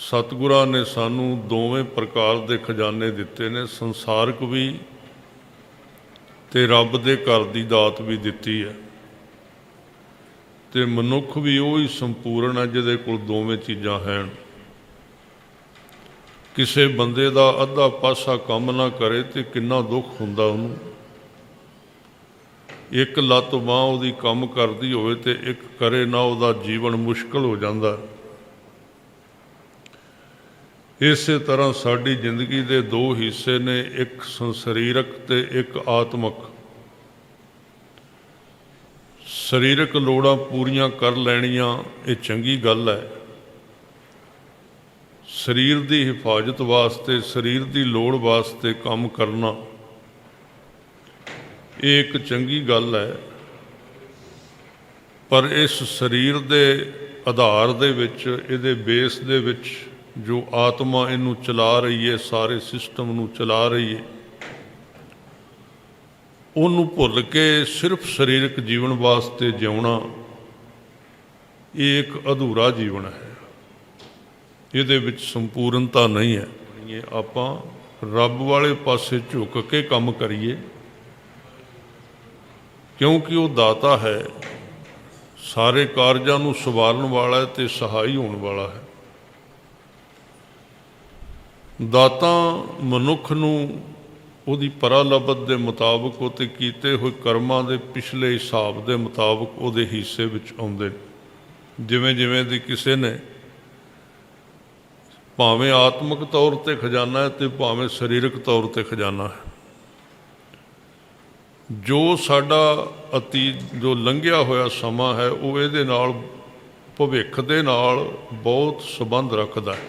ਸਤਿਗੁਰਾਂ ਨੇ ਸਾਨੂੰ ਦੋਵੇਂ ਪ੍ਰਕਾਰ ਦੇ ਖਜ਼ਾਨੇ ਦਿੱਤੇ ਨੇ, ਸੰਸਾਰਕ ਵੀ ਤੇ ਰੱਬ ਦੇ ਘਰ ਦੀ ਦਾਤ ਵੀ ਦਿੱਤੀ ਹੈ। ਤੇ ਮਨੁੱਖ ਵੀ ਉਹ ਹੀ ਸੰਪੂਰਨ ਹੈ ਜਿਹਦੇ ਕੋਲ ਦੋਵੇਂ ਚੀਜ਼ਾਂ ਹਨ। ਕਿਸੇ ਬੰਦੇ ਦਾ ਅੱਧਾ ਪਾਸਾ ਕੰਮ ਨਾ ਕਰੇ ਤੇ ਕਿੰਨਾ ਦੁੱਖ ਹੁੰਦਾ ਉਹਨੂੰ। ਇੱਕ ਲੱਤ ਬਾਹ ਉਹਦੀ ਕੰਮ ਕਰਦੀ ਹੋਵੇ ਤੇ ਇੱਕ ਕਰੇ ਨਾ ਉਹਦਾ ਜੀਵਨ ਮੁਸ਼ਕਲ ਹੋ ਜਾਂਦਾ। ਇਸੇ ਤਰ੍ਹਾਂ ਸਾਡੀ ਜ਼ਿੰਦਗੀ ਦੇ ਦੋ ਹਿੱਸੇ ਨੇ, ਇੱਕ ਸਰੀਰਕ ਤੇ ਇੱਕ ਆਤਮਿਕ। ਸਰੀਰਕ ਲੋੜਾਂ ਪੂਰੀਆਂ ਕਰ ਲੈਣੀਆਂ, ਇਹ ਚੰਗੀ ਗੱਲ ਹੈ। ਸਰੀਰ ਦੀ ਹਿਫਾਜ਼ਤ ਵਾਸਤੇ, ਸਰੀਰ ਦੀ ਲੋੜ ਵਾਸਤੇ ਕੰਮ ਕਰਨਾ, ਇਹ ਇੱਕ ਚੰਗੀ ਗੱਲ ਹੈ। ਪਰ ਇਸ ਸਰੀਰ ਦੇ ਆਧਾਰ ਦੇ ਵਿੱਚ, ਇਹਦੇ ਬੇਸ ਦੇ ਵਿੱਚ ਜੋ ਆਤਮਾ ਇਹਨੂੰ ਚਲਾ ਰਹੀ ਹੈ, ਸਾਰੇ ਸਿਸਟਮ ਨੂੰ ਚਲਾ ਰਹੀ ਹੈ, ਉਹਨੂੰ ਭੁੱਲ ਕੇ ਸਿਰਫ ਸਰੀਰਕ ਜੀਵਨ ਵਾਸਤੇ ਜਿਉਣਾ, ਇਹ ਇੱਕ ਅਧੂਰਾ ਜੀਵਨ ਹੈ। ਇਹਦੇ ਵਿੱਚ ਸੰਪੂਰਨਤਾ ਨਹੀਂ ਹੈ। ਇਹ ਆਪਾਂ ਰੱਬ ਵਾਲੇ ਪਾਸੇ ਝੁਕ ਕੇ ਕੰਮ ਕਰੀਏ, ਕਿਉਂਕਿ ਉਹ ਦਾਤਾ ਹੈ, ਸਾਰੇ ਕਾਰਜਾਂ ਨੂੰ ਸਵਾਰਨ ਵਾਲਾ ਹੈ ਤੇ ਸਹਾਈ ਹੋਣ ਵਾਲਾ ਹੈ। ਦਾਤਾ ਮਨੁੱਖ ਨੂੰ ਉਹਦੀ ਪਰਾਲਬਤ ਦੇ ਮੁਤਾਬਕ ਉਹ ਉਤੇ ਕੀਤੇ ਹੋਏ ਕਰਮਾਂ ਦੇ ਪਿਛਲੇ ਹਿਸਾਬ ਦੇ ਮੁਤਾਬਕ ਉਹਦੇ ਹਿੱਸੇ ਵਿੱਚ ਆਉਂਦੇ ਜਿਵੇਂ ਜਿਵੇਂ ਦੀ ਕਿਸੇ ਨੇ ਭਾਵੇਂ ਆਤਮਿਕ ਤੌਰ ਤੇ ਖਜ਼ਾਨਾ ਹੈ ਤੇ ਭਾਵੇਂ ਸਰੀਰਕ ਤੌਰ ਤੇ ਖਜ਼ਾਨਾ ਹੈ। ਜੋ ਸਾਡਾ ਅਤੀ ਜੋ ਲੰਘਿਆ ਹੋਇਆ ਸਮਾਂ ਹੈ, ਉਹ ਇਹਦੇ ਨਾਲ, ਭਵਿੱਖ ਦੇ ਨਾਲ ਬਹੁਤ ਸੰਬੰਧ ਰੱਖਦਾ ਹੈ।